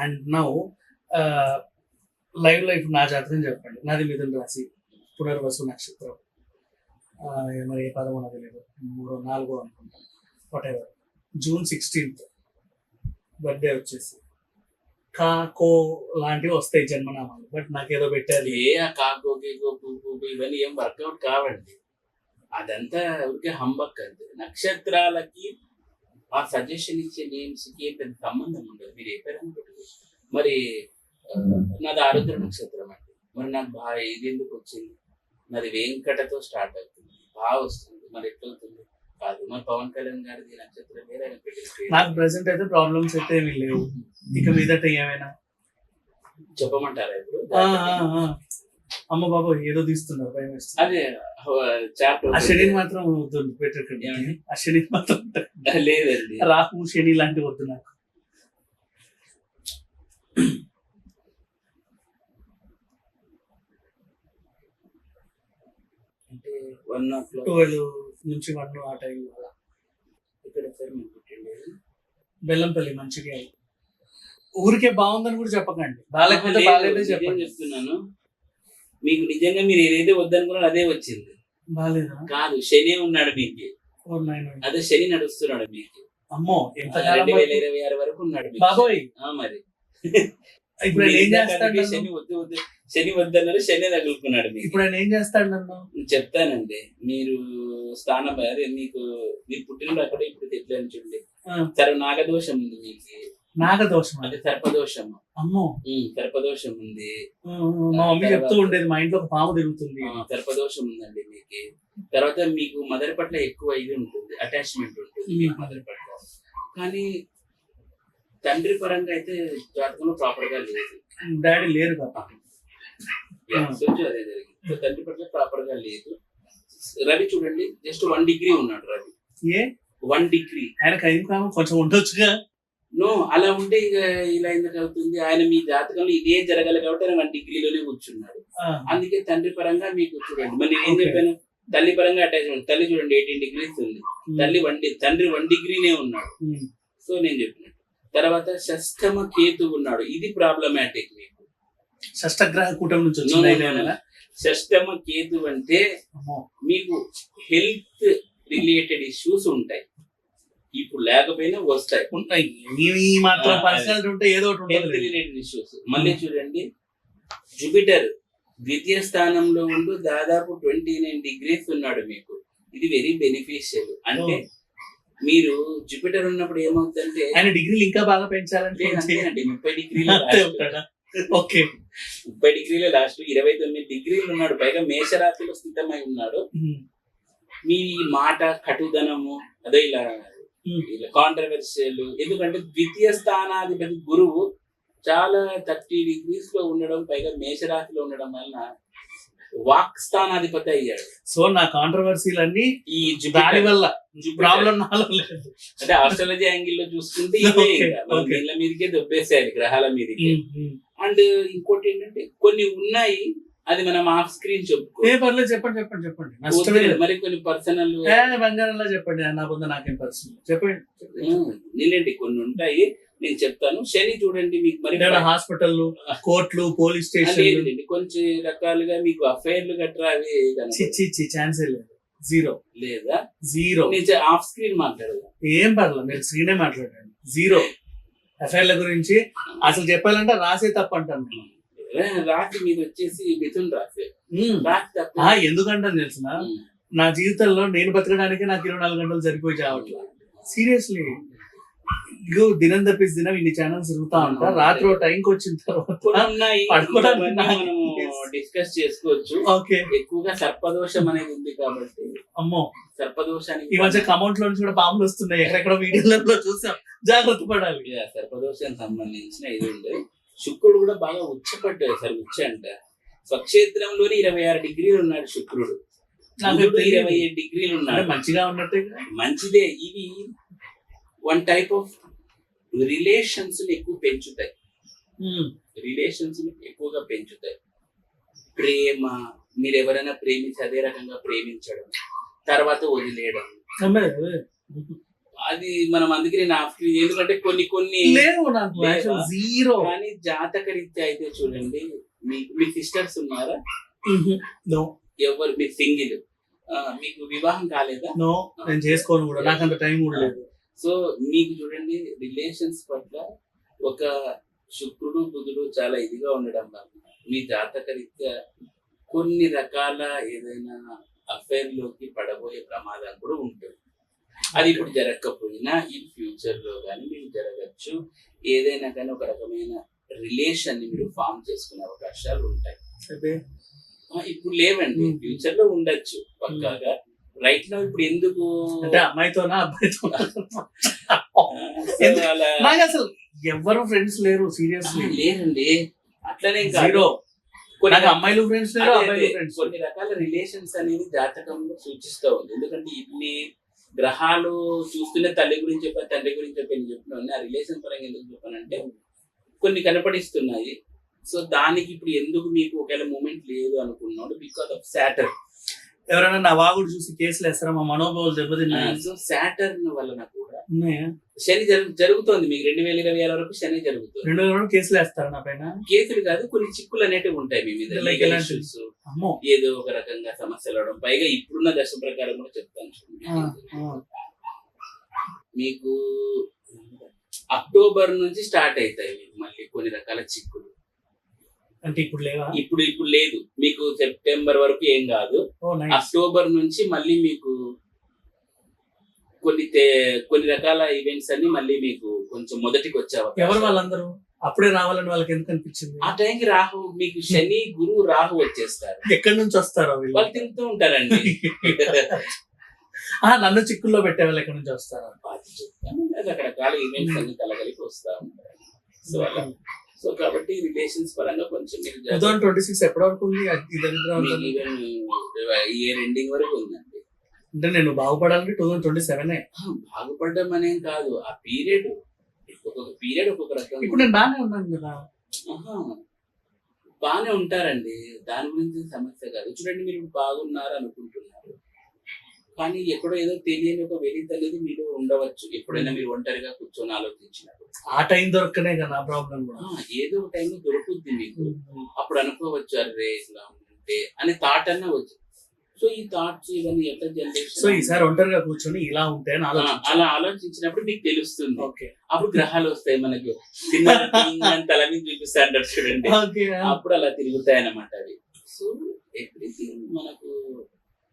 And now live life నా జాతకం చెప్పండి. నాది మిథున రాశి పునర్వసు నక్షత్రం. మరి ఏ పదమో నాకు లేదు. మూడో నాలుగో అనుకుంటాను whatever June sixteenth birthday వచ్చేసి. కా కో లాంటివి వస్తాయి జన్మనామాలు. బట్ నాకేదో పెట్టాలి ఏ ఆ కాకో ఇవన్నీ ఏం వర్కౌట్ కావండి. అదంతా ఊరికే హంబక్ అంతే. నక్షత్రాలకి ఆ సజెషన్ ఇచ్చే నేమ్స్కి పెద్ద సంబంధం ఉండదు. మీరు ఏ పేరు మరి నాది ఆరుద్ర నక్షత్రం అండి. మరి నాకు బాగా ఇది ఎందుకు వచ్చింది? మరి వెంకటతో స్టార్ట్ అవుతుంది. బాగా వస్తుంది. మరి ఎట్లా అవుతుంది? కాదు. మరి పవన్ కళ్యాణ్ గారిది నక్షత్రం వేరే ఆయన పెట్టిన పేరు. నాకు ప్రెసెంట్ అయితే ప్రాబ్లమ్స్ అయితే ఏమీ లేవు. ఇక మీదట ఏమైనా? చెప్పమంటారా ఇప్పుడు. అమ్మ బాబు ఏదో తీస్తున్నారు భయం. అదే ఆ శని మాత్రం వద్దు పెట్టకండి? ఆ శని మాత్రం లేదండి. రాహు శని లాంటివి వద్దు నాకు. అంటే వన్ ట్వెల్వ్ నుంచి వన్ ఆ టైం ఇక్కడ బెల్లంపల్లి మంచిగా ఊరికే బాగుందని కూడా చెప్పకండి. బాగాలేకపోతే లేదు, బాగాలేదే నిజం చెప్పండి. చెప్తున్నాను? మీకు నిజంగా మీరు ఏదైతే వద్దనుకున్నారో అదే వచ్చింది. కాదు శని ఉన్నాడు మీకు. అదే శని నడుస్తున్నాడు మీకు. అమ్మో రెండు వేల ఇరవై ఆరు వరకు ఉన్నాడు మరి. ఇప్పుడు ఏం చేస్తాడు? శని వద్దు వద్దు. శని వద్దన్నారు శని తగులుకున్నాడు ఇప్పుడు ఆయన ఏం చేస్తాడు నన్ను? నేను చెప్తానండి మీరు స్థానం మీకు మీరు పుట్టినప్పుడు అక్కడ ఇప్పుడు అని చూడండి. సరే నాగదోషం ఉంది మీకు. నాగదోషం అది. సర్పదోషం అమ్మో. ఉమ్, సర్పదోషం ఉంది. మా మమ్మీ చెప్తూ ఉండేది మా ఇంట్లో పాము తిరుగుతుంది. సర్పదోషం ఉందండి మీకు. తర్వాత మీకు మదర్ పట్ల ఎక్కువ ఇది ఉంటుంది అటాచ్మెంట్ ఉంటుంది మీకు మదర్ పట్ల. కానీ తండ్రి పరంగా అయితే జాతకంలో ప్రాపర్గా లేదు. డాడీ లేరు కదా అదే జరిగింది. తండ్రి పట్ల ప్రాపర్గా లేదు. రవి చూడండి జస్ట్ వన్ డిగ్రీ ఉన్నాడు రవి. ఏ? One degree. ఆయనకు అయిన కాలం కొంచెం ఉండొచ్చుగా. నో అలా ఉంటే ఇక ఇలా ఎందుకు అవుతుంది? ఆయన మీ జాతకంలో ఇదే జరగాలి కాబట్టి ఆయన డిగ్రీలోనే కూర్చున్నాడు. అందుకే తండ్రి పరంగా మీకు చూడండి. మరి నేను ఏం. చెప్పాను? తల్లి పరంగా అటాచ్మెంట్ తల్లి చూడండి ఎయిటీన్ డిగ్రీస్ ఉంది. తల్లి వన్ తండ్రి వన్ డిగ్రీనే ఉన్నాడు. ఉమ్, సో నేను చెప్పినట్టు. తర్వాత షష్టమ కేతు ఉన్నాడు. ఇది ప్రాబ్లమాటిక్ మీకు. షష్టగ్రహ కూటమి నుంచి? షష్టమ కేతు అంటే. మీకు హెల్త్ రిలేటెడ్ ఇష్యూస్ ఉంటాయి. ఇప్పుడు లేకపోయినా వస్తాయి ఉంటాయి. మాత్రం పర్సనల్ ఉంటే ఏదో ఒకటి హెల్త్ ఉంటుంది. రిలేటెడ్ ఇష్యూస్ మళ్ళీ చూడండి. జూపిటర్ ద్వితీయ స్థానంలో ఉంటూ దాదాపు ట్వంటీ నైన్ డిగ్రీస్ ఉన్నాడు మీకు. ఇది వెరీ బెనిఫిషియల్ అంటే మీరు జూపిటర్ ఉన్నప్పుడు ఏమవుతుందంటే ఆయన డిగ్రీలు ఇంకా బాగా పెంచాలంటే? లేదండి ముప్పై డిగ్రీలు ఓకే. ముప్పై డిగ్రీల లాస్ట్ ఇరవై తొమ్మిది డిగ్రీలు ఉన్నాడు. పైగా మేషరాశిలో స్థితమై ఉన్నాడు. మీ మాట కటుదనము అదే ఇలా కాంట్రవర్షియల్ ఎందుకంటే ద్వితీయ స్థానాధిపతి గురువు చాలా థర్టీ డిగ్రీస్లో ఉండడం పైగా మేషరాశిలో ఉండడం వలన వాక్ స్థానాధిపతి అయ్యాడు. సో నా కాంట్రవర్సీలన్నీ ఈ దాని వల్ల. ప్రాబ్లం అంటే ఆస్ట్రాలజీ యాంగిల్లో చూసుకుంటే. నీళ్ళ మీదకే దొబ్బేసాయి గ్రహాల మీదకి. ఉమ్, ఉమ్. అండ్ ఇంకోటి ఏంటంటే కొన్ని ఉన్నాయి అది మనం ఆఫ్ స్క్రీన్ చెప్పుకో ఏ పర్లేదు చెప్పండి చెప్పండి. చెప్పండి నష్టమే. మరి కొన్ని పర్సనల్ బంగారంలో చెప్పండి. నా పొంద నాకేం పరిస్థితి చెప్పండి నిలేండి కొన్ని ఉంటాయి నేను చెప్తాను. శని చూడండి మీకు మరి హాస్పిటల్ కోర్టులు పోలీస్ స్టేషన్ కొంచెం రకాలుగా మీకు అఫైర్లు గట్రా అవి. చిచ్చి ఛాన్సే లేదు. జీరో లేదా? జీరో నేను ఆఫ్ స్క్రీన్ మాట్లాడదా? ఏం పర్లేదు మీరు స్క్రీనే మాట్లాడండి జీరో ఎఫ్ఐఆర్ల గురించి అసలు చెప్పాలంటే రాసే తప్పు అంటాను నేను. రాత్రి మీద వచ్చేసి మిథున్ రాత్రి ఉమ్. రాత్రి ఎందుకంటాను తెలిసిన నా జీవితంలో నేను బతకడానికి నాకు ఇరవై నాలుగు గంటలు సరిపోయి చావట్లేదు సీరియస్లీ ఇగో దినం తప్పిసి దినం ఇన్ని ఛానల్స్ తిరుగుతా ఉంటా. రాత్రి టైంకి వచ్చిన తర్వాత. డిస్కస్ చేసుకోవచ్చు. ఓకే. ఎక్కువగా సర్పదోషం అనేది ఉంది కాబట్టి. అమ్మో. సర్పదోషానికి ఈ మధ్య కమౌంట్లో నుంచి కూడా పాములు వస్తున్నాయి. ఎక్కడెక్కడ వీడియోలలో చూసాం. జాగ్రత్త పడాలి. సర్పదోషానికి సంబంధించిన ఇది ఉంది. శుక్రుడు కూడా బాగా ఉచ్చపడ్డాడు సార్ ఉచ్చ అంట. స్వక్షేత్రంలోని ఇరవై ఆరు డిగ్రీలు ఉన్నాడు శుక్రుడు. ఇరవై ఏడు డిగ్రీలు ఉన్నాడు. మంచిగా ఉన్నట్టే మంచిదే. ఇవి వన్ టైప్ ఆఫ్ రిలేషన్స్ ఎక్కువ పెంచుతాయి. రిలేషన్స్ ఎక్కువగా పెంచుతాయి. ప్రేమ మీరు ఎవరైనా ప్రేమించి అదే రకంగా ప్రేమించడం తర్వాత వదిలేయడం. అది మనం అందుకే నేను ఆఫ్టర్ ఎందుకంటే కొన్ని కొన్ని లేవు నాకు లేవా? జీరో. కానీ జాతక రీత్యా అయితే చూడండి మీ మీ సిస్టర్స్ ఉన్నారా? నో. ఎవరు? మీరు సింగిల్. మీకు వివాహం కాలేదా? నో నేను చేసుకోను కూడా నాకు అంత టైం కూడా లేదు. సో మీకు చూడండి రిలేషన్స్ పట్ల ఒక శుక్రుడు బుధుడు చాలా ఇదిగా ఉండడం వల్ల మీ జాతక రీత్యా కొన్ని రకాల ఏదైనా అఫైర్లోకి పడబోయే ప్రమాదం కూడా ఉంటుంది అది ఇప్పుడు జరగకపోయినా ఇన్ ఫ్యూచర్లో కానీ మీకు జరగచ్చు. ఏదైనా కానీ ఒక రకమైన రిలేషన్ని మీరు ఫామ్ చేసుకునే అవకాశాలు ఉంటాయి. ఇప్పుడు లేవండి. ఫ్యూచర్లో ఉండొచ్చు పక్కాగా. రైట్లో ఇప్పుడు ఎందుకు? అంటే అమ్మాయితోనా అబ్బాయితో నాకు అసలు ఎవరు ఫ్రెండ్స్ లేరు ఆ, సీరియస్లీ లేరండి అట్లనే. జీరో కొన్ని నాకు అమ్మాయిలు ఫ్రెండ్స్ లేరు అబ్బాయిలు. ఫ్రెండ్స్ కొన్ని రకాల రిలేషన్స్ అనేది జాతకంలో సూచిస్తూ ఉంది. ఎందుకంటే ఇన్ని గ్రహాలు చూస్తూనే తల్లి గురించి చెప్పాను తండ్రి గురించి చెప్పాను చెప్తున్నాను ఆ రిలేషన్ పరంగా ఎందుకు చెప్పానంటే కొన్ని కనపడిస్తున్నాయి. సో దానికి ఇప్పుడు ఎందుకు మీకు ఒకవేళ మూమెంట్ లేదు అనుకున్నాడు బికాస్ ఆఫ్ సాటర్ ఎవరైనా నా వాగుడు చూసి కేసులు వేస్తారా? మా మనోభావాలు దెబ్బతిన్నాయి? సో సాటర్న్ వలన కూడా ఉన్నాయా? శని జరుగు జరుగుతోంది. మీకు రెండు వేల ఇరవై ఆరు వరకు శని జరుగుతుంది. రెండు వేల కేసులు వేస్తారా నా పైన? కేసులు కాదు కొన్ని చిక్కులు అనేటివి ఉంటాయి మీ మీద. issues. అమ్మో! ఏదో ఒక రకంగా సమస్యలు అవడం పైగా ఇప్పుడున్న దశ ప్రకారం కూడా చెప్తాను. మీకు అక్టోబర్ నుంచి స్టార్ట్ అవుతాయి మీకు మళ్ళీ కొన్ని రకాల చిక్కులు. అంటే ఇప్పుడు లేవా? ఇప్పుడు ఇప్పుడు లేదు. మీకు సెప్టెంబర్ వరకు ఏం కాదు. అక్టోబర్ నుంచి మళ్ళీ మీకు కొన్ని కొన్ని రకాల ఈవెంట్స్ అన్ని మళ్ళీ మీకు కొంచెం మొదటికి వచ్చే. ఎవరు వాళ్ళందరూ? అప్పుడే రావాలని వాళ్ళకి ఎందుకు అనిపించింది? ఆ టైంకి రాహు మీకు శని గురువు రాహు వచ్చేస్తారు. ఎక్కడి నుంచి వస్తారో వీళ్ళు? తిరుగుతూ ఉంటారండి. ఆ, నన్ను చిక్కుల్లో పెట్టే వాళ్ళు ఎక్కడి నుంచి వస్తారో. రకరకాల ఈవెంట్స్ అన్ని కలగలిపి వస్తా ఉంటాయి సో సో కాబట్టి రిలేషన్స్ పరంగా కొంచెం మీరు ట్వంటీ సిక్స్ ఎప్పటి వరకు ఉంది? ఇయర్ ఎండింగ్ వరకు ఉందండి. అంటే నేను బాగుపడాలంటే టూ థౌసండ్ ట్వంటీ సెవెన్ బాగుపడడం అనేం కాదు. ఆ పీరియడ్ ఒక్కొక్క పీరియడ్ ఒక్కొక్క రకం ఇప్పుడు నేను బాగానే ఉన్నాను కదా. బాగానే ఉంటారండి. దాని గురించి సమస్య కాదు. చూడండి మీరు బాగున్నారు అనుకుంటున్నారు కానీ ఎక్కడో ఏదో తెలియని ఒక వెలిత అనేది మీలో ఉండవచ్చు. ఎప్పుడైనా మీరు ఒంటరిగా కూర్చొని ఆలోచించినప్పుడు. ఆ టైం దొరకనే కదా ప్రాబ్లం ఏదో ఒక టైంలో దొరుకుద్ది మీకు. అప్పుడు అనుకోవచ్చు అరే ఇట్లా ఉంటే అనే థాట్ అన్న వచ్చు. సో ఈ థాట్స్ ఇవన్నీ ఎట్లా సో జనరేషన్ ఈసారి ఒంటరిగా కూర్చొని ఇలా ఉంటే అలా ఆలోచించినప్పుడు మీకు తెలుస్తుంది. ఓకే. అప్పుడు గ్రహాలు వస్తాయి మనకి. తల మీద చూపిస్తాంటారు చూడండి. ఓకే. అప్పుడు అలా తిరుగుతాయి అన్నమాట అవి. సో ఎవ్రీథింగ్ మనకు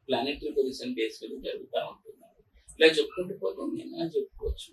ప్లానెటరీ పొజిషన్ బేస్ మీద జరుగుతూ ఉంటుంది ఇలా చెప్పుకుంటూ పోతే నేను చెప్పుకోవచ్చు.